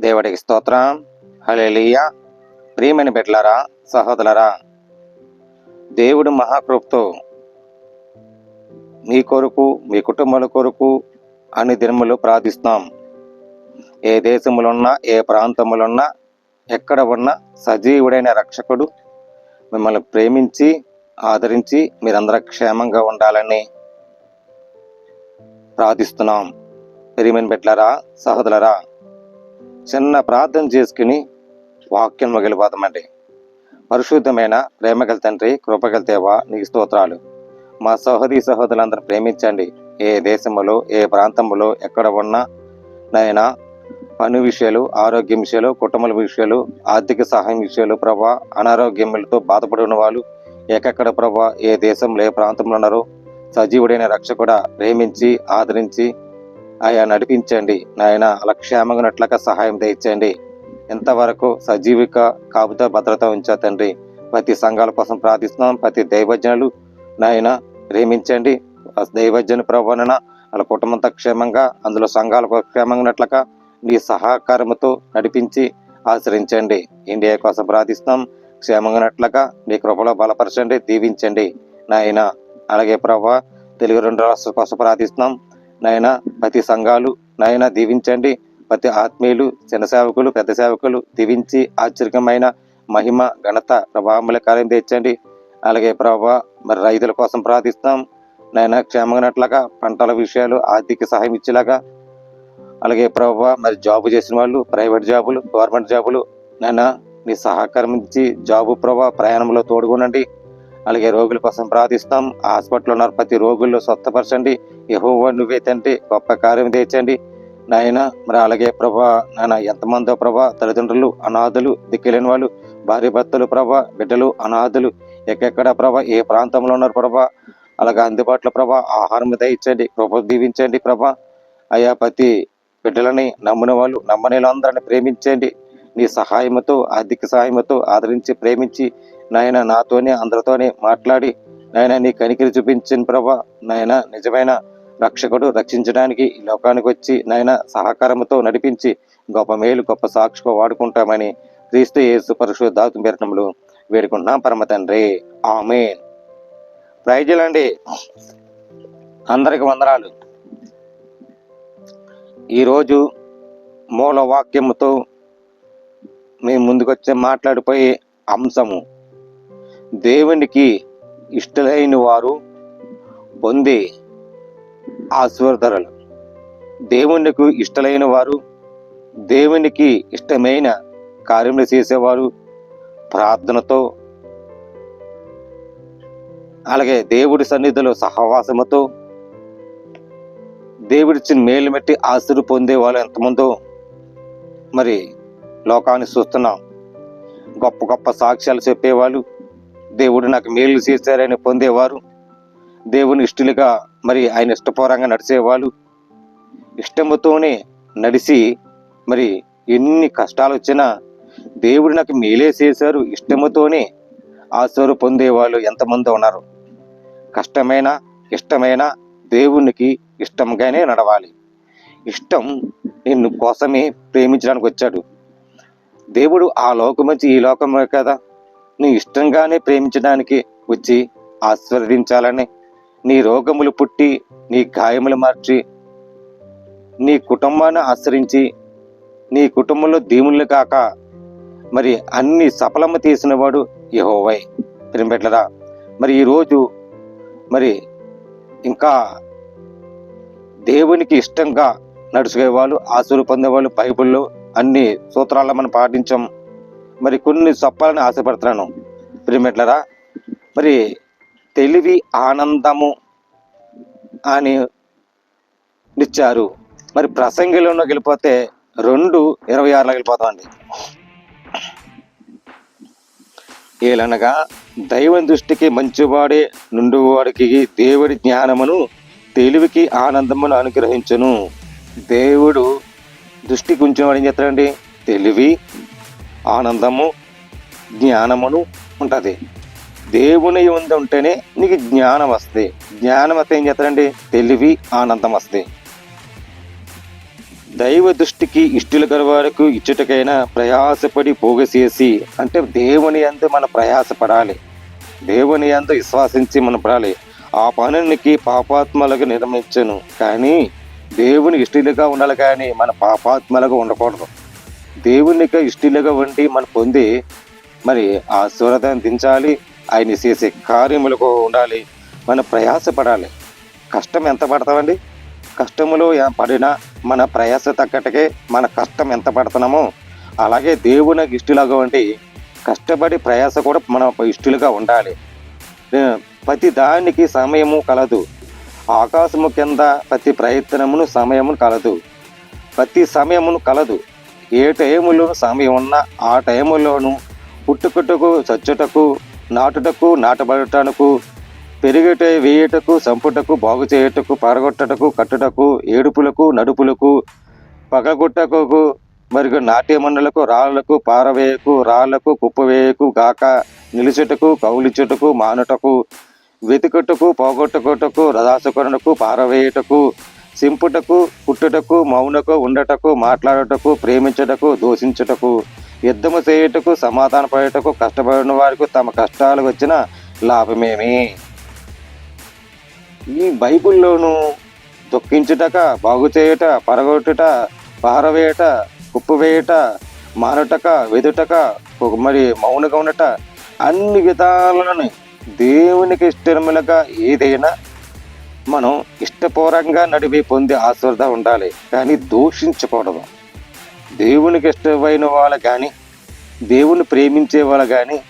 దేవుడికి స్తోత్రం. హలేలియ ప్రియమైన బిడ్డలారా సహోదరరా దేవుడు మహాకృప్తో మీ కొరకు మీ కుటుంబాల కొరకు అన్ని దినములు ప్రార్థిస్తాం ఏ దేశములున్నా ఏ ప్రాంతములున్నా ఎక్కడ ఉన్నా సజీవుడైన రక్షకుడు మిమ్మల్ని ప్రేమించి ఆదరించి మీరందరూ క్షేమంగా ఉండాలని ప్రార్థిస్తున్నాం. ప్రియమైన బిడ్డలారా సహోదరులరా చిన్న ప్రార్థన చేసుకుని వాక్యం మొగిలిపోతామండి. పరిశుద్ధమైన ప్రేమగల తండ్రి కృపగల దేవ నీకు స్తోత్రాలు. మా సహోదరి సహోదరులందరూ ప్రేమించండి. ఏ దేశంలో ఏ ప్రాంతంలో ఎక్కడ ఉన్నా నాయన పని విషయాలు ఆరోగ్యం విషయాలు కుటుంబాల విషయాలు ఆర్థిక సహాయం విషయాలు ప్రభా అనారోగ్యములతో బాధపడి ఉన్న వాళ్ళు ఎక్కడెక్కడ ప్రభా ఏ దేశంలో ఏ ప్రాంతంలో ఉన్నారో సజీవుడైన రక్షకుడ ప్రేమించి ఆదరించి ఆయా నడిపించండి. నాయన అలక్షేమగినట్లుగా సహాయం తెచ్చండి ఎంతవరకు సజీవిక కాపుత భద్రత ఉంచా తండ్రి ప్రతి సంఘాల కోసం ప్రార్థిస్తున్నాం. ప్రతి దైవజనులు నాయన ప్రేమించండి. దైవజన ప్రవణన వాళ్ళ కుటుంబంతో క్షేమంగా అందులో సంఘాలకు క్షేమంగా ఉన్నట్లుగా నీ సహకారముతో నడిపించి ఆశ్రయించండి. ఇండియా కోసం ప్రార్థిస్తున్నాం. క్షేమంగా ఉన్నట్లుగా నీ కృపలో బలపరచండి దీవించండి. నాయన అలాగే ప్రభా తెలుగు రెండు రాష్ట్రాల కోసం ప్రార్థిస్తున్నాం. నాయన ప్రతి సంఘాలు నాయన దీవించండి. ప్రతి ఆత్మీయులు చిన్న సేవకులు పెద్ద సేవకులు దీవించి ఆశ్చర్యమైన మహిమ ఘనత ప్రభావముల కార్యం తెచ్చండి. అలాగే ప్రభా మరి రైతుల కోసం ప్రార్థిస్తాం నాయన క్షేమగినట్లుగా పంటల విషయాలు ఆర్థిక సహాయం ఇచ్చేలాగా. అలాగే ప్రభా మరి జాబు చేసిన వాళ్ళు ప్రైవేట్ జాబులు గవర్నమెంట్ జాబులు నాయన నీ సహకారం ఇచ్చి జాబు ప్రభా ప్రయాణంలో తోడుకోనండి అలాగే రోగుల కోసం ప్రార్థిస్తాం హాస్పిటల్లో ఉన్న ప్రతి రోగుల్లో స్వస్థపరచండి. యహోవా నువ్వే తండ్రి గొప్ప కార్యం తెచ్చండి నాయన మరి అలాగే ప్రభా నాయన ఎంతమందో ప్రభా తల్లిదండ్రులు అనాథులు దిక్కులేని వాళ్ళు భార్య భర్తలు ప్రభా బిడ్డలు అనాథులు ఎక్కడెక్కడ ప్రభా ఏ ప్రాంతంలో ఉన్నారు ప్రభా అలాగే అందుబాటులో ప్రభా ఆహారం దయచండి కృప దీవించండి ప్రభా. అయా ప్రతి బిడ్డలని నమ్మిన వాళ్ళు నమ్మని అందరిని ప్రేమించండి. నీ సహాయముతో ఆర్థిక సహాయముతో ఆదరించి ప్రేమించి నాయన నాతోనే అందరితోనే మాట్లాడి నాయన నీ కనికిరి చూపించిన ప్రభా. నాయన నిజమైన రక్షకుడు రక్షించడానికి ఈ లోకానికి వచ్చి నాయన సహకారముతో నడిపించి గొప్ప మేలు గొప్ప సాక్షిగా వాడుకుంటామని క్రీస్తు యేసు పరిశుద్ధాత్మ పేరటములు వేడుకుంటున్నాం. పరమ తండ్రి. ఆమె ప్రైజులండి అందరికి వందనాలు. ఈరోజు మూల వాక్యముతో మేము ముందుకొచ్చే మాట్లాడిపోయే అంశము దేవునికి ఇష్టలైన వారు పొందే ఆశ్వర్ధరలు దేవునికి ఇష్టలైన వారు దేవునికి ఇష్టమైన కార్యములు చేసేవారు ప్రార్థనతో అలాగే దేవుడి సన్నిధిలో సహవాసముతో దేవుడిచ్చిన మేలు మెట్టి ఆశలు పొందే వాళ్ళు ఎంతమందో. మరి లోకాన్ని చూస్తున్నాం. గొప్ప గొప్ప సాక్ష్యాలు చెప్పేవాళ్ళు దేవుడు నాకు మేలు చేశారని పొందేవారు. దేవుని ఇష్టలుగా మరి ఆయన ఇష్టపూర్వంగా నడిచేవాళ్ళు. ఇష్టముతోనే నడిచి మరి ఎన్ని కష్టాలు వచ్చినా దేవుడు నాకు మేలే చేశారు. ఇష్టముతోనే ఆశలు పొందేవాళ్ళు ఎంతమంది ఉన్నారు. కష్టమైన ఇష్టమైన దేవునికి ఇష్టంగానే నడవాలి. ఇష్టం నిన్ను కోసమే ప్రేమించడానికి వచ్చాడు. దేవుడు ఆ లోకం నుంచి ఈ లోకమే కదా. నీ ఇష్టంగానే ప్రేమించడానికి వచ్చి ఆశీర్వదించాలని నీ రోగములు పుట్టి నీ గాయములు మార్చి నీ కుటుంబాన్ని ఆశ్రయించి నీ కుటుంబంలో దీములు కాక మరి అన్ని సఫలము తీసినవాడు యహోవై. ప్రింపెట్లరా మరి ఈరోజు మరి ఇంకా దేవునికి ఇష్టంగా నడుచుకునే వాళ్ళు ఆశలు పొందేవాళ్ళు బైబిల్లో అన్ని సూత్రాలను మనం పాటించాం. మరి కొన్ని చెప్పాలని ఆశపడుతున్నాను. ప్రిమెట్లరా మరి తెలివి ఆనందము అని ఇచ్చారు. మరి ప్రసంగిలోకి వెళ్ళిపోతే రెండు ఇరవై ఆరులో వెళ్ళిపోతామండి ఏలనగా దైవం దృష్టికి మంచివాడే నుండివాడికి దేవుడి జ్ఞానమును తెలివికి ఆనందమును అనుగ్రహించును. దేవుడు దృష్టికి ఉంచినవాడు ఏం చేస్తాడండి? తెలివి ఆనందము జ్ఞానమును ఉంటుంది. దేవుని ఉంది ఉంటేనే నీకు జ్ఞానం వస్తుంది. జ్ఞానం వస్తే ఏం చేస్తారండి తెలివి ఆనందం వస్తుంది. దైవ దృష్టికి ఇష్టల గలవారికి ఇచ్చుటకైనా ప్రయాసపడి పోగసేసి అంటే దేవుని అందు మనం ప్రయాసపడాలి. దేవుని అందు విశ్వాసించి మనం పడాలి. ఆ పనునికి పాపాత్మలకు నిర్మించను కానీ దేవుని ఇష్టలుగా ఉండాలి కానీ మన పాపాత్మలుగా ఉండకూడదు. దేవునికి ఇష్టలుగా ఉండి మనం పొంది మరి ఆశీర్వాదం దించాలి. ఆయన చేసే కార్యములకు ఉండాలి. మనం ప్రయాసపడాలి. కష్టం ఎంత పడతామండి? కష్టములు ఏ- పడినా మన ప్రయాస తగ్గట్టుకే మన కష్టం ఎంత పడుతున్నామో అలాగే దేవుని ఇష్టలుగా ఉండి కష్టపడి ప్రయాస కూడా మన ఇష్టలుగా ఉండాలి. ప్రతి దానికి సమయము కలదు. ఆకాశము కింద ప్రతి ప్రయత్నమును సమయమును కలదు. ప్రతి సమయమును కలదు. ఏ టైములో సమయం ఉన్నా ఆ టైములోను పుట్టుకుటకు చచ్చుటకు నాటుటకు నాటబడటకు పెరిగేట వేయుటకు సంపుటకు బాగు చేయుటకు పారగొట్టటకు కట్టుటకు ఏడుపులకు నడుపులకు పగగొట్టకు మరియు నాట్యమండలకు రాళ్ళకు పారవేయకు రాళ్ళకు కుప్పవేయకు గాక నిలుచుటకు కౌలిచుటకు మానుటకు వెతుకుటకు పోగొట్టుకుటకు రదాసుకొనకు పారవేయుటకు సింపుటకు కుట్టుటకు మౌనకు ఉండటకు మాట్లాడుటకు ప్రేమించుటకు దూషించుటకు. యుద్ధము చేయుటకు సమాధాన పడుటకు కష్టపడిన వారికి తమ కష్టాలు వచ్చిన లాభమేమి? ఈ బైబిల్లోను దుఃఖించుటక బాగు చేయుట పరగొట్టుట పారవేయట కుప్పవేయట మానుటక వెదుటక ఒక మరి మౌనగా ఉండట అన్ని విధాలను దేవునికి ఇష్టములుగా ఏదైనా మనం ఇష్టపూర్వకంగా నడిపి పొందే ఆశ్రద ఉండాలి. కానీ దూషించకూడదు. దేవునికి ఇష్టమైన వాళ్ళు కానీ దేవుని ప్రేమించే వాళ్ళు కానీ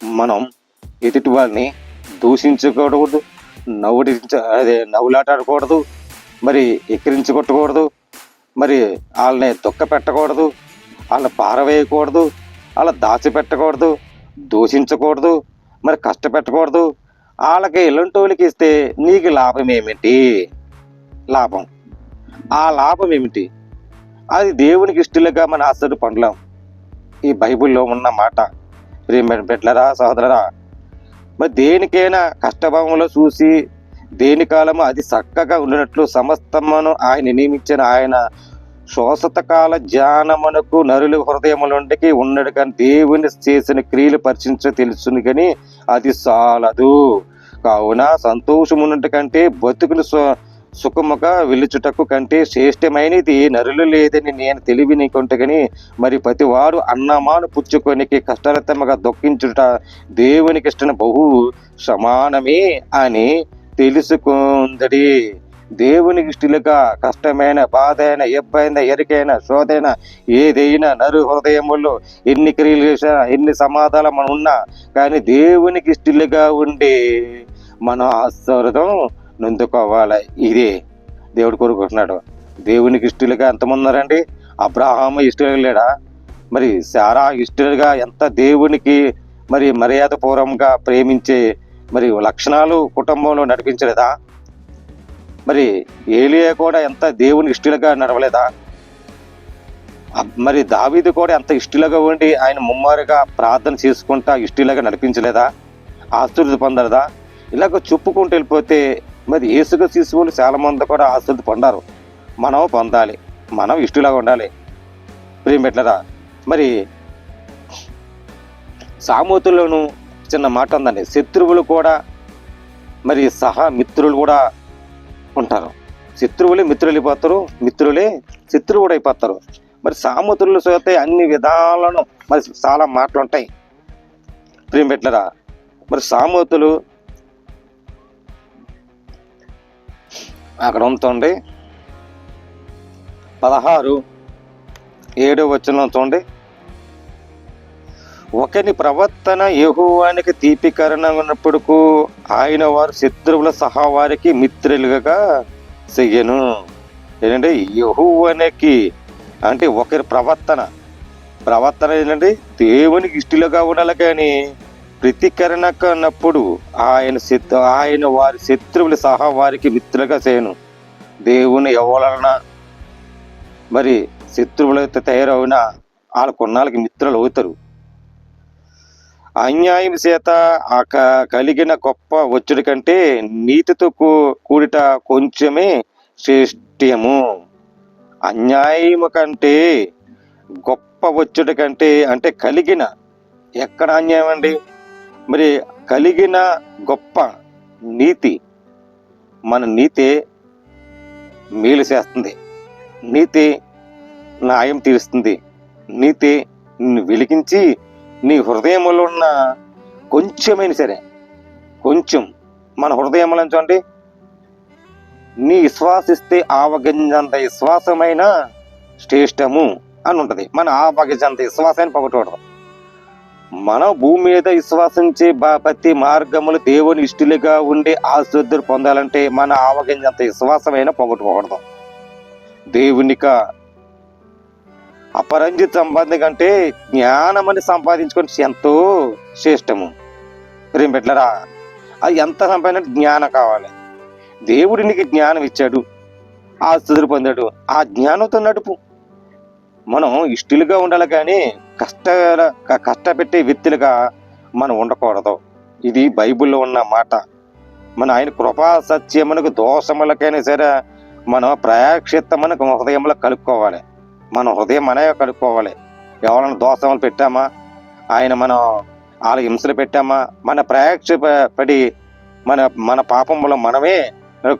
మనం ఎదుటి వాళ్ళని దూషించకూడదు నవ్వుడించ అదే నవ్వులాటాడకూడదు మరి ఎక్కిరించగొట్టకూడదు మరి వాళ్ళని దుఃఖ పెట్టకూడదు వాళ్ళని పారవేయకూడదు వాళ్ళ దాచిపెట్టకూడదు దూషించకూడదు మరి కష్టపెట్టకూడదు. వాళ్ళకి ఇలాంటి వాళ్ళకి ఇస్తే నీకు లాభం ఏమిటి లాభం. ఆ లాభం ఏమిటి అది దేవునికి ఇష్టలుగా మన అసలు పండ్లం. ఈ బైబిల్లో ఉన్న మాట ప్రేమ పెట్టలరా సహోదరరా మరి దేనికైనా కష్టభావంలో చూసి దేని కాలము అది చక్కగా ఉండినట్లు సమస్తమును ఆయన నియమించిన ఆయన శ్వాసతకాల కాల ధ్యానమునకు హృదయములుండికి ఉన్నాడు కానీ దేవుని చేసిన క్రియలు పరిచించ తెలుసును కానీ అది చాలదు. కావున సంతోషం ఉన్నట్టు కంటే బతుకుని సుఖముఖ విలుచుటకు కంటే శ్రేష్టమైనది నరులు లేదని నేను తెలివి నీకుంటే మరి ప్రతివాడు అన్నమాను పుచ్చుకొనికి కష్టరతముగా దుఃఖించుట దేవునికి ఇష్టం బహు సమానమే అని తెలుసుకుందడి. దేవునికి ఇష్టలుగా కష్టమైన బాధ అయిన ఇబ్బంది ఎరికైన శోధైన ఏదైనా నరు హృదయముల్లో ఎన్ని క్రియలు చేసినా ఎన్ని సమాధానం మనం ఉన్నా కానీ దేవునికి ఇష్టలుగా ఉండే మన ఆశ్చర్యం నొందుకోవాలి? ఇదే దేవుడు కోరుకుంటున్నాడు. దేవునికి ఇష్టలుగా ఎంతమంది ఉన్నారండి అబ్రహాము ఇష్టలు లేడా? మరి సారా ఇష్టలుగా ఎంత దేవునికి మరి మర్యాదపూర్వకంగా ప్రేమించే మరి లక్షణాలు కుటుంబంలో నడిపించలేదా? మరి ఏలియా కూడా ఎంత దేవుని ఇష్టలుగా నడవలేదా? మరి దావీది కూడా ఎంత ఇష్టలుగా ఉండి ఆయన ముమ్మారుగా ప్రార్థన చేసుకుంటా ఇష్టలుగా నడిపించలేదా? ఆస్తుతి పొందలేదా? ఇలాగ చెప్పుకుంటూ వెళ్ళిపోతే మరి ఏసుగా శిశువులు చాలామంది కూడా ఆస్తుతి పొందారు. మనం పొందాలి. మనం ఇష్టలాగా ఉండాలి. ప్రేమ పెట్టలేదా మరి సామూతుల్లోనూ చిన్న మాట ఉందండి. శత్రువులు కూడా మరి సహా మిత్రులు కూడా ఉంటారు. శత్రువులే మిత్రులు అయిపోతారు మిత్రులే శత్రువు కూడా అయిపోతారు మరి సామతులు చూస్తే అన్ని విధాలను మరి చాలా మాటలు ఉంటాయి ప్రేమ పెట్టలేరా మరి సామూతులు అక్కడ ఉంటుంది పదహారు ఏడో వచ్చిన చూడండి ఒకని ప్రవర్తన యెహోవానికి తీపికరణకు ఆయన వారు శత్రువుల సహా వారికి మిత్రులుగా చెయ్యను. ఏంటంటే యెహోవానికి అంటే ఒకరి ప్రవర్తన. ప్రవర్తన ఏంటంటే దేవునికి ఇష్టలుగా ఉండాలి కానీ ప్రతికరణ కన్నప్పుడు ఆయన శత్రు ఆయన వారి శత్రువులు సహా వారికి మిత్రులుగా చేయను. దేవుని ఎవరన మరి శత్రువులైతే తయారవున వాళ్ళ కొన్నాళ్ళకి మిత్రులు అవుతారు. అన్యాయం చేత ఆ క- కలిగిన గొప్ప వచ్చుడి కంటే నీతితో కూడిట కొంచెమే శ్రేష్ఠ్యము. అన్యాయము కంటే గొప్ప వచ్చుడి కంటే అంటే కలిగిన ఎక్కడ అన్యాయం అండి మరి కలిగిన గొప్ప నీతి మన నీతి మేలు చేస్తుంది. నీతి న్యాయం తీరుస్తుంది. నీతి నిన్ను వెలిగించి నీ హృదయంలో ఉన్న కొంచెమైన సరే కొంచెం మన హృదయంలో చూడండి? నీ విశ్వాసిస్తే ఆవగింజంత విశ్వాసమైన శ్రేష్టము అని ఉంటుంది. మన ఆవగింజంత విశ్వాసాన్ని పొగటూడదు మన భూమి మీద విశ్వాసించే ప్రతి మార్గములు దేవుని ఇష్టలుగా ఉండి ఆశుద్ధులు పొందాలంటే మన ఆవగింజంత విశ్వాసమైన పొగట్టుకోకూడదు. దేవునిక అపరంజిత సంపాదన కంటే జ్ఞానమని సంపాదించుకొని ఎంతో శ్రేష్టము. ప్రేమ పెట్టలరా అది ఎంత సంపాదన జ్ఞానం కావాలి. దేవుడి నీకు జ్ఞానం ఇచ్చాడు ఆస్తులు పొందాడు. ఆ జ్ఞానంతో నడుపు. మనం ఇష్టలుగా ఉండాలి కానీ కష్ట కష్టపెట్టే వ్యక్తులుగా మనం ఉండకూడదు. ఇది బైబిల్లో ఉన్న మాట. మన ఆయన కృపా సత్యమునకు దోషములకైనా సరే మనం ప్రయాక్షిత్తమునకు హృదయంలో కలుపుకోవాలి. మన హృదయం మనమే కలుపుకోవాలి. ఎవరైనా దోషములు పెట్టామా? ఆయన మనం వాళ్ళ హింసలు పెట్టామా? మన ప్రయాక్ష పడి మన మన పాపంలో మనమే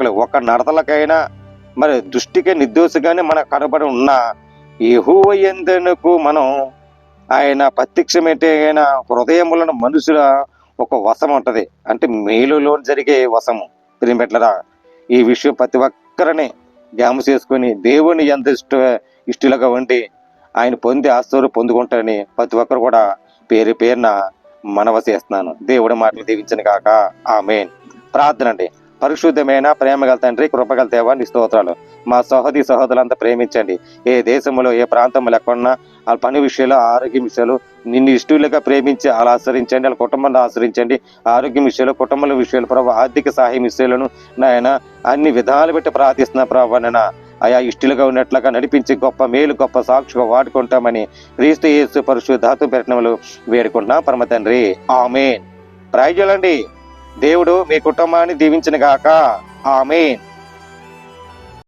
ఒక నడతలకైనా మరి దృష్టికి నిర్దోషిగానే మన కనబడి ఉన్న యెహోవా యందునకు మనం ఆయన ప్రత్యక్షమైన ఆయన హృదయములను మనుషుల ఒక వశం ఉంటుంది. అంటే మేలులో జరిగే వశము. తిరిగిపెట్టరా ఈ విషయం ప్రతి ఒక్కరిని జ్ఞాపం చేసుకొని దేవుని ఎంత ఇష్ట ఇష్టలుగా ఉండి ఆయన పొంది ఆస్తులు పొందుకుంటారని ప్రతి ఒక్కరు కూడా పేరు పేరున మనవ చేస్తున్నాను. దేవుడి మాటలు దీవించను కాక ఆమెన్. ప్రార్థన అండి. పరిశుద్ధమైన ప్రేమ గల తండ్రి కృపగల దేవాన్ని స్తోత్రాలు. మా సహోదరి సహోదరులంతా ప్రేమించండి. ఏ దేశంలో ఏ ప్రాంతం లేకుండా వాళ్ళ పని విషయాలు ఆరోగ్య విషయాలు నిన్ను ఇష్టలుగా ప్రేమించి అలా ఆశ్రయించండి వాళ్ళ కుటుంబాన్ని ఆశ్రయించండి. ఆరోగ్యం విషయాలు కుటుంబాల విషయాలు ప్రభావ ఆర్థిక సహాయం విషయాలను నాయన అన్ని విధాలు పెట్టి ప్రార్థిస్తున్నా ప్రభావ నాయన. ఆయా ఇష్టలుగా ఉన్నట్లుగా నడిపించి గొప్ప మేలు గొప్ప సాక్షిగా వాడుకుంటామని క్రీస్తు యేసు పరిశుద్ధాత్మ పెట్టినములు వేడుకుంటున్నా. పరమ తండ్రి ఆమెన్. ప్రైజులండి దేవుడు మీ కుటుంబాన్ని దీవించిన గాక ఆమెన్.